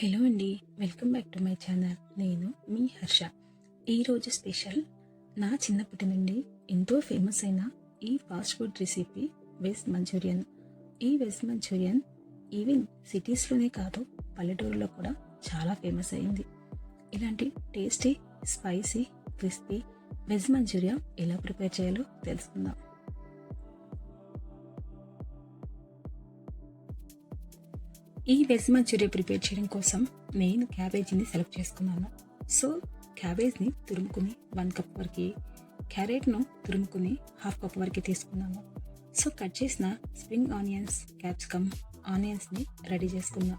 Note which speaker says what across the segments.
Speaker 1: Hello అండి welcome back to my channel. నేను మీ హర్ష. ఈరోజు స్పెషల్ నా చిన్నప్పటి నుండి ఎంతో ఫేమస్ అయిన ఈ fast food recipe veg manchurian. ఈ వెజ్ మంచూరియన్ ఈవెన్ సిటీస్లోనే కాదు పల్లెటూరులో కూడా చాలా ఫేమస్ అయింది. ఇలాంటి tasty spicy crispy veg manchuria ఎలా ప్రిపేర్ చేయాలో తెలుసుకుందాం. ఈ వెజ్ మంచూరియా ప్రిపేర్ చేయడం కోసం నేను క్యాబేజీని సెలెక్ట్ చేసుకున్నాను. సో క్యాబేజ్ని తురుముకుని వన్ కప్ వరకు క్యారెట్ను తురుముకుని హాఫ్ కప్ వరకు తీసుకున్నాను. సో కట్ చేసిన స్ప్రింగ్ ఆనియన్స్ క్యాప్సికమ్ ఆనియన్స్ని రెడీ చేసుకున్నాం.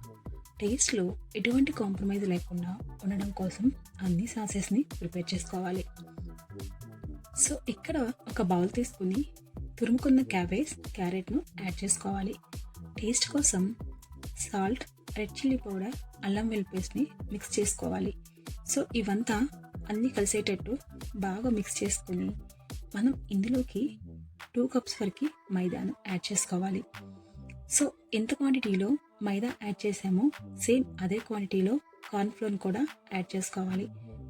Speaker 1: టేస్ట్లో ఎటువంటి కాంప్రమైజ్ లేకుండా ఉండడం కోసం అన్ని సాసెస్ని ప్రిపేర్ చేసుకోవాలి. సో ఇక్కడ ఒక బౌల్ తీసుకుని తురుముకున్న క్యాబేజ్ క్యారెట్ను యాడ్ చేసుకోవాలి. టేస్ట్ కోసం సాల్ట్ రెడ్ చిల్లీ పౌడర్ అల్లం వెల్లి పేస్ట్ని మిక్స్ చేసుకోవాలి. సో ఇవంతా అన్నీ కలిసేటట్టు బాగా మిక్స్ చేసుకొని మనం ఇందులోకి టూ కప్స్ వరకు మైదాను యాడ్ చేసుకోవాలి. సో ఎంత క్వాంటిటీలో మైదా యాడ్ చేసామో సేమ్ అదే క్వాంటిటీలో కార్న్ఫ్లోర్ కూడా యాడ్ చేసుకోవాలి.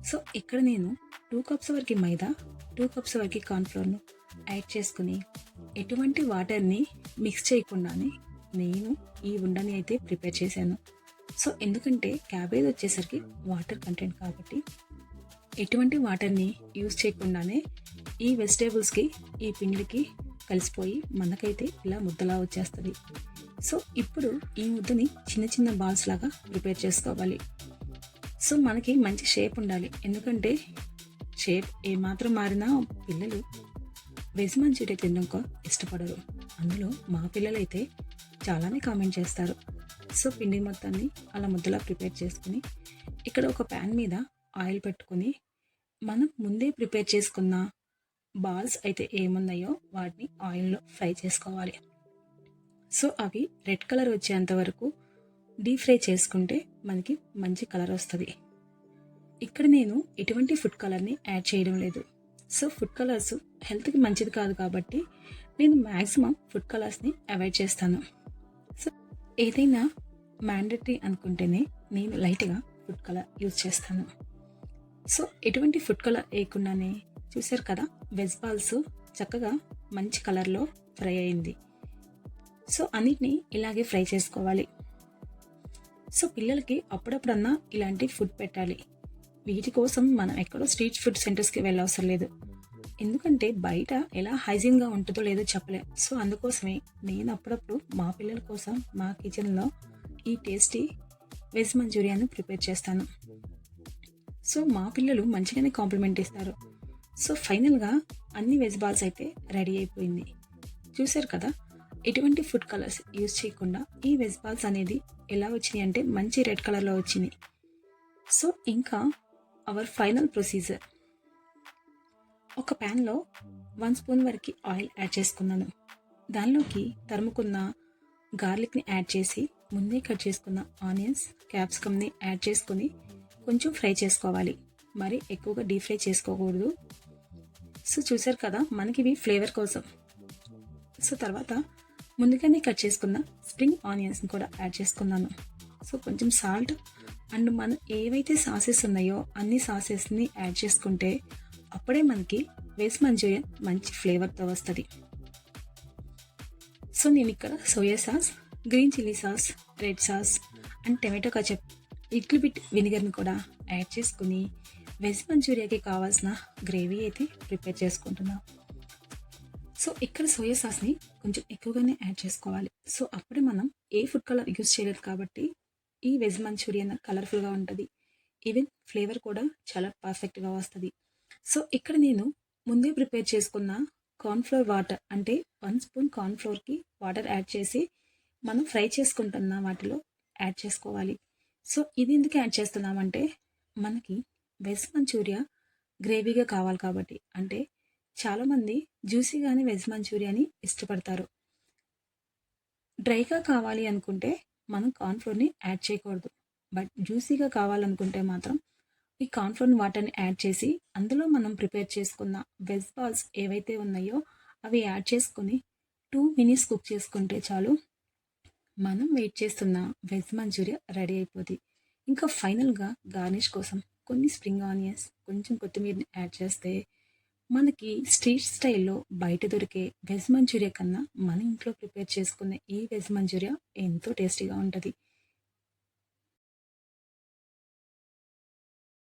Speaker 1: సో ఇక్కడ నేను టూ కప్స్ వరకు మైదా టూ కప్స్ వరకు కార్న్ఫ్లోర్ను యాడ్ చేసుకుని ఎటువంటి వాటర్ని మిక్స్ చేయకుండానే నేను ఈ ఉండని అయితే ప్రిపేర్ చేశాను. సో ఎందుకంటే క్యాబేజ్ వచ్చేసరికి వాటర్ కంటెంట్ కాబట్టి ఎటువంటి వాటర్ని యూజ్ చేయకుండానే ఈ వెజిటేబుల్స్కి ఈ పిండికి కలిసిపోయి మనకైతే ఇలా ముద్దలా వచ్చేస్తుంది. సో ఇప్పుడు ఈ ముద్దని చిన్న చిన్న బాల్స్ లాగా ప్రిపేర్ చేసుకోవాలి. సో మనకి మంచి షేప్ ఉండాలి. ఎందుకంటే షేప్ ఏమాత్రం మారినా పిల్లలు వెజ్ మంచూరియా తినడం ఇష్టపడరు. అందులో మా పిల్లలైతే చాలానే కామెంట్ చేస్తారు. సో పిండి మొత్తాన్ని అలా ముద్దలా ప్రిపేర్ చేసుకుని ఇక్కడ ఒక ప్యాన్ మీద ఆయిల్ పెట్టుకుని మనం ముందే ప్రిపేర్ చేసుకున్న బాల్స్ అయితే ఏమున్నాయో వాటిని ఆయిల్లో ఫ్రై చేసుకోవాలి. సో అవి రెడ్ కలర్ వచ్చేంత వరకు డీప్ ఫ్రై చేసుకుంటే మనకి మంచి కలర్ వస్తుంది. ఇక్కడ నేను ఎటువంటి ఫుడ్ కలర్ని యాడ్ చేయడం లేదు. సో ఫుడ్ కలర్స్ హెల్త్కి మంచిది కాదు కాబట్టి నేను మ్యాక్సిమం ఫుడ్ కలర్స్ని అవాయిడ్ చేస్తాను. ఏదైనా మ్యాండటరీ అనుకుంటేనే నేను లైట్గా ఫుడ్ కలర్ యూజ్ చేస్తాను. సో ఎటువంటి ఫుడ్ కలర్ వేయకుండానే చూశారు కదా వెజ్ బాల్స్ చక్కగా మంచి కలర్లో ఫ్రై అయింది. సో అన్నిటినీ ఇలాగే ఫ్రై చేసుకోవాలి. సో పిల్లలకి అప్పుడప్పుడన్నా ఇలాంటి ఫుడ్ పెట్టాలి. వీటి కోసం మనం ఎక్కడో స్ట్రీట్ ఫుడ్ సెంటర్స్కి వెళ్ళవసరం లేదు. ఎందుకంటే బయట ఎలా హైజీన్గా ఉంటుందో లేదో చెప్పలేం. సో అందుకోసమే నేను అప్పుడప్పుడు మా పిల్లల కోసం మా కిచెన్లో ఈ టేస్టీ వెజ్ మంచూరియాను ప్రిపేర్ చేస్తాను. సో మా పిల్లలు మంచిగానే కాంప్లిమెంట్ ఇస్తారు. సో ఫైనల్గా అన్ని వెజ్ బాల్స్ అయితే రెడీ అయిపోయింది. చూసారు కదా ఎటువంటి ఫుడ్ కలర్స్ యూజ్ చేయకుండా ఈ వెజ్ బాల్స్ అనేది ఎలా వచ్చినాయి అంటే మంచి రెడ్ కలర్లో వచ్చింది సో ఇంకా అవర్ ఫైనల్ ప్రొసీజర్. ఒక ప్యాన్లో వన్ స్పూన్ వరకు ఆయిల్ యాడ్ చేసుకున్నాను. దానిలోకి తరుముకున్న గార్లిక్ని యాడ్ చేసి ముందే కట్ చేసుకున్న ఆనియన్స్ క్యాప్సికమ్ని యాడ్ చేసుకుని కొంచెం ఫ్రై చేసుకోవాలి. మరి ఎక్కువగా డీప్ ఫ్రై చేసుకోకూడదు. సో చూసారు కదా మనకి ఇవి ఫ్లేవర్ కోసం. సో తర్వాత ముందుగానే కట్ చేసుకున్న స్ప్రింగ్ ఆనియన్స్ని కూడా యాడ్ చేసుకున్నాను. సో కొంచెం సాల్ట్ అండ్ మనం ఏవైతే సాసెస్ ఉన్నాయో అన్ని సాసెస్ని యాడ్ చేసుకుంటే అప్పుడే మనకి వెజ్ మంచూరియన్ మంచి ఫ్లేవర్తో వస్తుంది. సో నేను ఇక్కడ soya sauce green chilli sauce red sauce and tomato ketchup ఇట్లు బిట్ వినిగర్ని కూడా యాడ్ చేసుకుని వెజ్ మంచూరియాకి కావాల్సిన గ్రేవీ అయితే ప్రిపేర్ చేసుకుంటున్నాం. సో ఇక్కడ సోయా సాస్ని కొంచెం ఎక్కువగానే యాడ్ చేసుకోవాలి. సో అప్పుడే మనం ఏ ఫుడ్ కలర్ యూస్ చేయలేదు కాబట్టి ఈ వెజ్ మంచూరియన్ కలర్ఫుల్గా ఉంటుంది. ఈవెన్ ఫ్లేవర్ కూడా చాలా పర్ఫెక్ట్గా వస్తుంది. సో ఇక్కడ నేను ముందే ప్రిపేర్ చేసుకున్న కార్న్ఫ్లోర్ వాటర్ అంటే వన్ స్పూన్ కార్న్ఫ్లోర్కి వాటర్ యాడ్ చేసి మనం ఫ్రై చేసుకుంటున్న వాటిలో యాడ్ చేసుకోవాలి. సో ఇది ఎందుకు యాడ్ చేస్తున్నామంటే మనకి వెజ్ మంచూరియా గ్రేవీగా కావాలి కాబట్టి. అంటే చాలామంది జ్యూసీగానే వెజ్ మంచూరియాని ఇష్టపడతారు. డ్రైగా కావాలి అనుకుంటే మనం కార్న్ఫ్లోర్ని యాడ్ చేయకూడదు. బట్ జ్యూసీగా కావాలనుకుంటే మాత్రం ఈ కార్న్ఫ్లోర్ వాటర్ని యాడ్ చేసి అందులో మనం ప్రిపేర్ చేసుకున్న వెజ్ బాల్స్ ఏవైతే ఉన్నాయో అవి యాడ్ చేసుకొని టూ మినిట్స్ కుక్ చేసుకుంటే చాలు. మనం వెయిట్ చేస్తున్న వెజ్ మంచూరియా రెడీ అయిపోద్ది ఇంకా ఫైనల్గా గార్నిష్ కోసం కొన్ని స్ప్రింగ్ ఆనియన్స్ కొంచెం కొత్తిమీరని యాడ్ చేస్తే మనకి స్ట్రీట్ స్టైల్లో బయట దొరికే వెజ్ మంచూరియా కన్నా మన ఇంట్లో ప్రిపేర్ చేసుకున్న ఈ వెజ్ మంచూరియా ఎంతో టేస్టీగా ఉంటుంది.